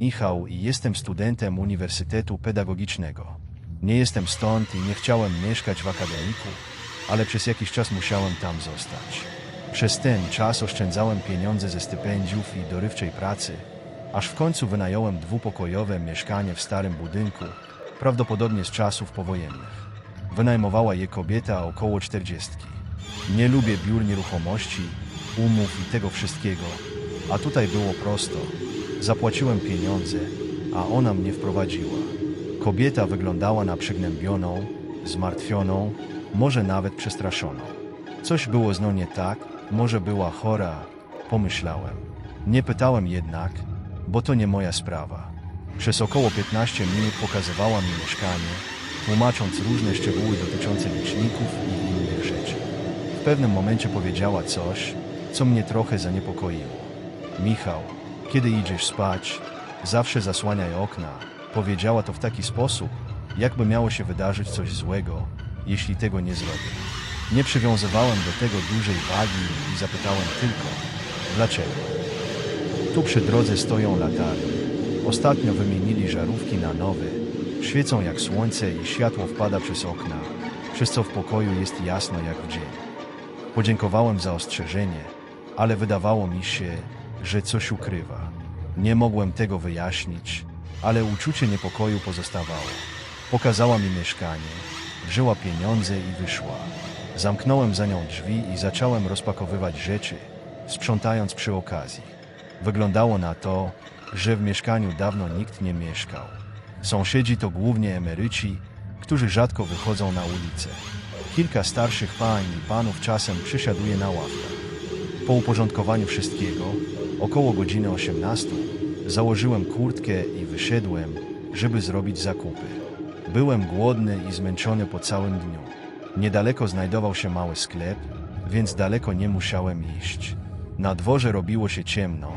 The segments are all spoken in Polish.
Michał i jestem studentem Uniwersytetu Pedagogicznego. Nie jestem stąd i nie chciałem mieszkać w akademiku, ale przez jakiś czas musiałem tam zostać. Przez ten czas oszczędzałem pieniądze ze stypendiów i dorywczej pracy, aż w końcu wynająłem dwupokojowe mieszkanie w starym budynku, prawdopodobnie z czasów powojennych. Wynajmowała je kobieta około czterdziestki. Nie lubię biur nieruchomości, umów i tego wszystkiego, a tutaj było prosto. Zapłaciłem pieniądze, a ona mnie wprowadziła. Kobieta wyglądała na przygnębioną, zmartwioną, może nawet przestraszoną. Coś było z nią nie tak, może była chora, pomyślałem. Nie pytałem jednak, bo to nie moja sprawa. Przez około 15 minut pokazywała mi mieszkanie, tłumacząc różne szczegóły dotyczące liczników i innych rzeczy. W pewnym momencie powiedziała coś, co mnie trochę zaniepokoiło. Michał, kiedy idziesz spać, zawsze zasłaniaj okna. Powiedziała to w taki sposób, jakby miało się wydarzyć coś złego, jeśli tego nie zrobię. Nie przywiązywałem do tego dużej wagi i zapytałem tylko, dlaczego. Tu przy drodze stoją latarnie. Ostatnio wymienili żarówki na nowe. Świecą jak słońce i światło wpada przez okna, przez co w pokoju jest jasno jak w dzień. Podziękowałem za ostrzeżenie, ale wydawało mi się, że coś ukrywa. Nie mogłem tego wyjaśnić, ale uczucie niepokoju pozostawało. Pokazała mi mieszkanie, wzięła pieniądze i wyszła. Zamknąłem za nią drzwi i zacząłem rozpakowywać rzeczy, sprzątając przy okazji. Wyglądało na to, że w mieszkaniu dawno nikt nie mieszkał. Sąsiedzi to głównie emeryci, którzy rzadko wychodzą na ulicę. Kilka starszych pań i panów czasem przysiaduje na ławkach. Po uporządkowaniu wszystkiego, około godziny 18, założyłem kurtkę i wyszedłem, żeby zrobić zakupy. Byłem głodny i zmęczony po całym dniu. Niedaleko znajdował się mały sklep, więc daleko nie musiałem iść. Na dworze robiło się ciemno,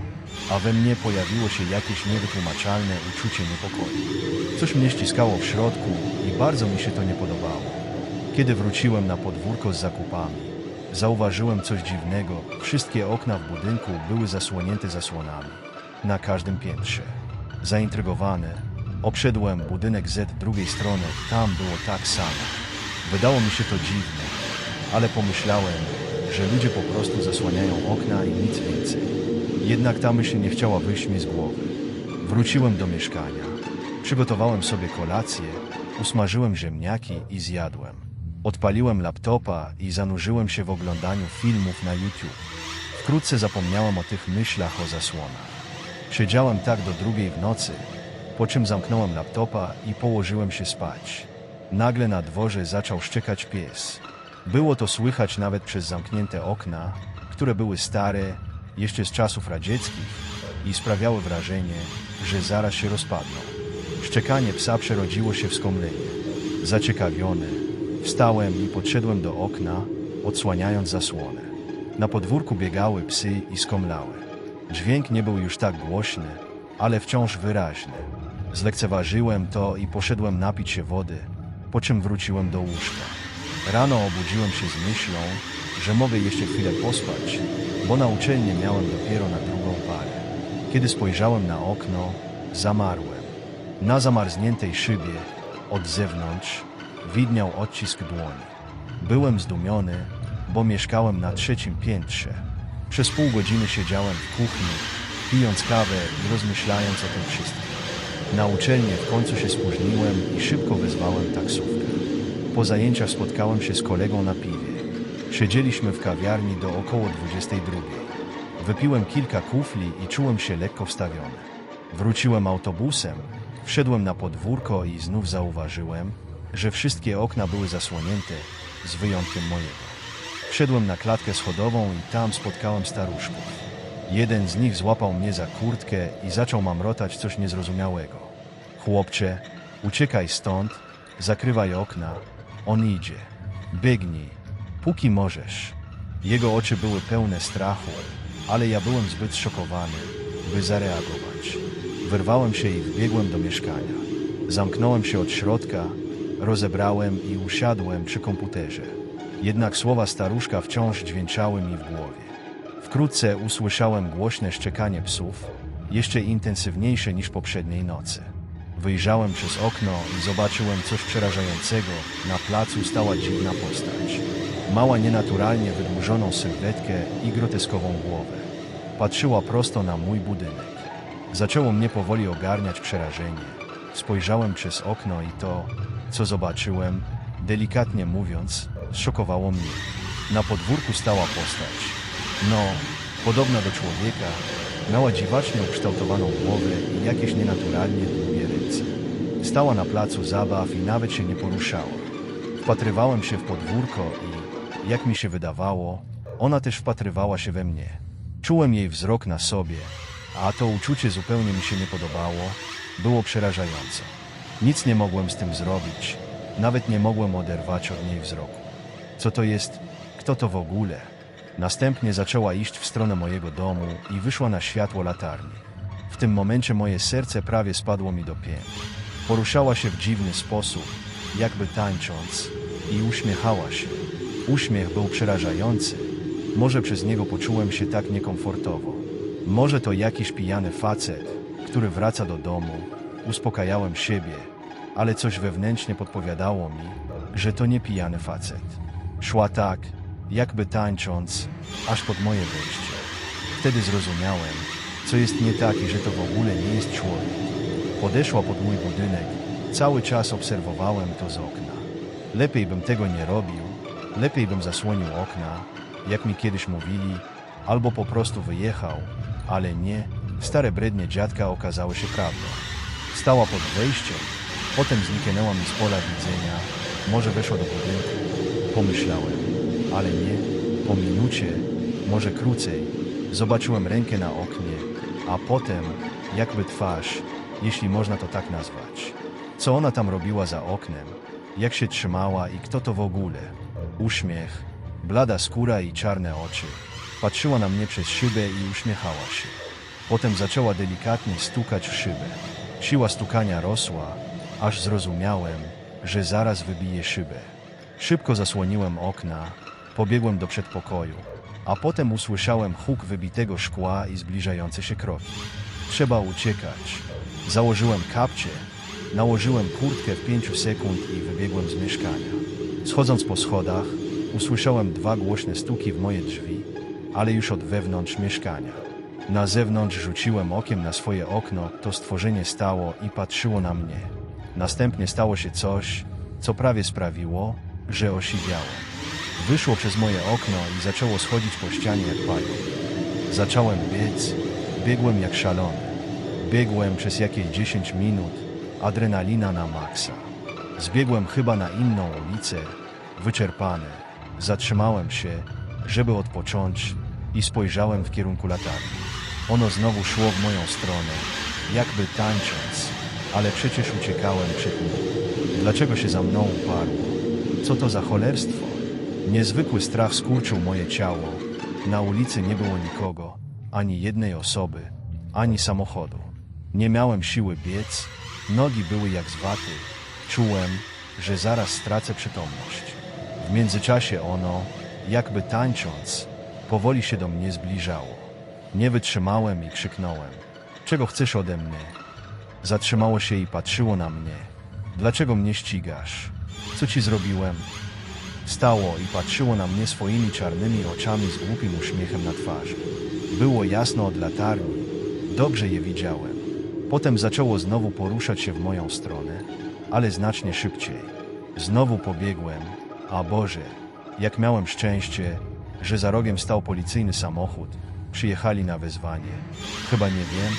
a we mnie pojawiło się jakieś niewytłumaczalne uczucie niepokoju. Coś mnie ściskało w środku i bardzo mi się to nie podobało. Kiedy wróciłem na podwórko z zakupami, zauważyłem coś dziwnego. Wszystkie okna w budynku były zasłonięte zasłonami. Na każdym piętrze. Zaintrygowany, obszedłem budynek Z drugiej strony. Tam było tak samo. Wydało mi się to dziwne, ale pomyślałem, że ludzie po prostu zasłaniają okna i nic więcej. Jednak ta myśl nie chciała wyjść mi z głowy. Wróciłem do mieszkania. Przygotowałem sobie kolację, usmażyłem ziemniaki i zjadłem. Odpaliłem laptopa i zanurzyłem się w oglądaniu filmów na YouTube. Wkrótce zapomniałem o tych myślach o zasłonach. Siedziałem tak do drugiej w nocy, po czym zamknąłem laptopa i położyłem się spać. Nagle na dworze zaczął szczekać pies. Było to słychać nawet przez zamknięte okna, które były stare, jeszcze z czasów radzieckich i sprawiały wrażenie, że zaraz się rozpadną. Szczekanie psa przerodziło się w skomlenie. Zaciekawiony, wstałem i podszedłem do okna, odsłaniając zasłonę. Na podwórku biegały psy i skomlały. Dźwięk nie był już tak głośny, ale wciąż wyraźny. Zlekceważyłem to i poszedłem napić się wody, po czym wróciłem do łóżka. Rano obudziłem się z myślą, że mogę jeszcze chwilę pospać, bo na uczelnię miałem dopiero na drugą parę. Kiedy spojrzałem na okno, zamarłem. Na zamarzniętej szybie, od zewnątrz, widniał odcisk dłoni. Byłem zdumiony, bo mieszkałem na trzecim piętrze. Przez pół godziny siedziałem w kuchni, pijąc kawę i rozmyślając o tym wszystkim. Na uczelnię w końcu się spóźniłem i szybko wezwałem taksówkę. Po zajęciach spotkałem się z kolegą na piwie. Siedzieliśmy w kawiarni do około 22. Wypiłem kilka kufli i czułem się lekko wstawiony. Wróciłem autobusem, wszedłem na podwórko i znów zauważyłem, że wszystkie okna były zasłonięte, z wyjątkiem mojego. Wszedłem na klatkę schodową i tam spotkałem staruszków. Jeden z nich złapał mnie za kurtkę i zaczął mamrotać coś niezrozumiałego. Chłopcze, uciekaj stąd, zakrywaj okna, on idzie. Biegnij, póki możesz. Jego oczy były pełne strachu, ale ja byłem zbyt szokowany, by zareagować. Wyrwałem się i wbiegłem do mieszkania. Zamknąłem się od środka, rozebrałem i usiadłem przy komputerze. Jednak słowa staruszka wciąż dźwięczały mi w głowie. Wkrótce usłyszałem głośne szczekanie psów, jeszcze intensywniejsze niż poprzedniej nocy. Wyjrzałem przez okno i zobaczyłem coś przerażającego. Na placu stała dziwna postać. Mała nienaturalnie wydłużoną sylwetkę i groteskową głowę. Patrzyła prosto na mój budynek. Zaczęło mnie powoli ogarniać przerażenie. Spojrzałem przez okno i to, co zobaczyłem, delikatnie mówiąc, zszokowało mnie. Na podwórku stała postać. No, podobna do człowieka, miała dziwacznie ukształtowaną głowę i jakieś nienaturalnie długie ręce. Stała na placu zabaw i nawet się nie poruszała. Wpatrywałem się w podwórko i, jak mi się wydawało, ona też wpatrywała się we mnie. Czułem jej wzrok na sobie, a to uczucie zupełnie mi się nie podobało, było przerażająco. Nic nie mogłem z tym zrobić, nawet nie mogłem oderwać od niej wzroku. Co to jest? Kto to w ogóle? Następnie zaczęła iść w stronę mojego domu i wyszła na światło latarni. W tym momencie moje serce prawie spadło mi do pięt. Poruszała się w dziwny sposób, jakby tańcząc, i uśmiechała się. Uśmiech był przerażający. Może przez niego poczułem się tak niekomfortowo. Może to jakiś pijany facet, który wraca do domu. Uspokajałem siebie, ale coś wewnętrznie podpowiadało mi, że to nie pijany facet. Szła tak, jakby tańcząc, aż pod moje wejście. Wtedy zrozumiałem, co jest nie tak i że to w ogóle nie jest człowiek. Podeszła pod mój budynek, cały czas obserwowałem to z okna. Lepiej bym tego nie robił, lepiej bym zasłonił okna, jak mi kiedyś mówili, albo po prostu wyjechał, ale nie, stare brednie dziadka okazały się prawdą. Stała pod wejściem, potem zniknęła mi z pola widzenia, może weszła do budynku, pomyślałem, ale nie, po minucie, może krócej, zobaczyłem rękę na oknie, a potem, jakby twarz, jeśli można to tak nazwać. Co ona tam robiła za oknem? Jak się trzymała i kto to w ogóle? Uśmiech, blada skóra i czarne oczy. Patrzyła na mnie przez szybę i uśmiechała się. Potem zaczęła delikatnie stukać w szybę. Siła stukania rosła, aż zrozumiałem, że zaraz wybije szybę. Szybko zasłoniłem okna, pobiegłem do przedpokoju, a potem usłyszałem huk wybitego szkła i zbliżające się kroki. Trzeba uciekać. Założyłem kapcie, nałożyłem kurtkę w pięciu sekund i wybiegłem z mieszkania. Schodząc po schodach, usłyszałem dwa głośne stuki w moje drzwi, ale już od wewnątrz mieszkania. Na zewnątrz rzuciłem okiem na swoje okno, to stworzenie stało i patrzyło na mnie. Następnie stało się coś, co prawie sprawiło, że osiwiałem. Wyszło przez moje okno i zaczęło schodzić po ścianie jak pająk. Zacząłem biec, biegłem jak szalony. Biegłem przez jakieś 10 minut, adrenalina na maksa. Zbiegłem chyba na inną ulicę, wyczerpany. Zatrzymałem się, żeby odpocząć i spojrzałem w kierunku latarni. Ono znowu szło w moją stronę, jakby tańcząc, ale przecież uciekałem przed nim. Dlaczego się za mną uparło? Co to za cholerstwo? Niezwykły strach skurczył moje ciało. Na ulicy nie było nikogo, ani jednej osoby, ani samochodu. Nie miałem siły biec, nogi były jak z waty. Czułem, że zaraz stracę przytomność. W międzyczasie ono, jakby tańcząc, powoli się do mnie zbliżało. Nie wytrzymałem i krzyknąłem: Czego chcesz ode mnie? Zatrzymało się i patrzyło na mnie. Dlaczego mnie ścigasz? Co ci zrobiłem? Stało i patrzyło na mnie swoimi czarnymi oczami z głupim uśmiechem na twarzy. Było jasno od latarni, dobrze je widziałem. Potem zaczęło znowu poruszać się w moją stronę, ale znacznie szybciej. Znowu pobiegłem, a Boże, jak miałem szczęście, że za rogiem stał policyjny samochód. Przyjechali na wezwanie. Chyba nie wiem.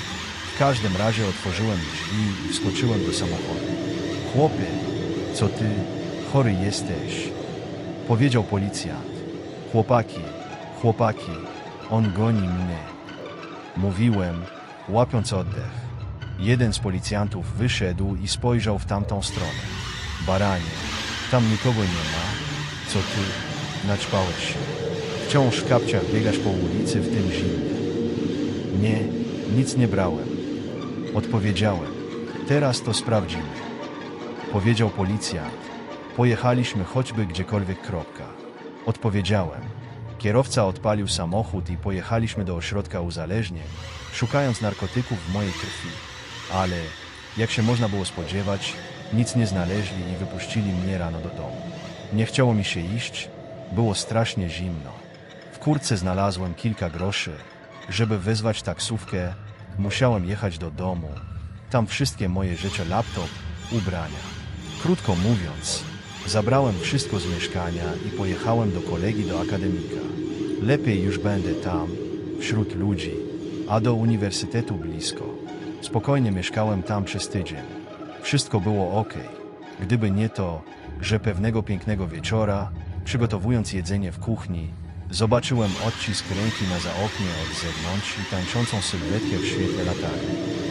W każdym razie otworzyłem drzwi i wskoczyłem do samochodu. Chłopie, co ty, chory jesteś? Powiedział policjant. Chłopaki, chłopaki, on goni mnie. Mówiłem, łapiąc oddech. Jeden z policjantów wyszedł i spojrzał w tamtą stronę. Baranie, tam nikogo nie ma. Co ty? Naćpałeś się. Wciąż w kapciach biegasz po ulicy w tym zimnie. Nie, nic nie brałem. Odpowiedziałem. Teraz to sprawdzimy. Powiedział policjant. Pojechaliśmy choćby gdziekolwiek kropka. Odpowiedziałem. Kierowca odpalił samochód i pojechaliśmy do ośrodka uzależnień, szukając narkotyków w mojej krwi. Ale, jak się można było spodziewać, nic nie znaleźli i wypuścili mnie rano do domu. Nie chciało mi się iść, było strasznie zimno. Kurce znalazłem kilka groszy. Żeby wezwać taksówkę, musiałem jechać do domu. Tam wszystkie moje rzeczy, laptop, ubrania. Krótko mówiąc, zabrałem wszystko z mieszkania i pojechałem do kolegi do akademika. Lepiej już będę tam, wśród ludzi, a do uniwersytetu blisko. Spokojnie mieszkałem tam przez tydzień. Wszystko było ok. Gdyby nie to, że pewnego pięknego wieczora, przygotowując jedzenie w kuchni, zobaczyłem odcisk ręki na zaoknie od zewnątrz i tańczącą sylwetkę w świetle latarni.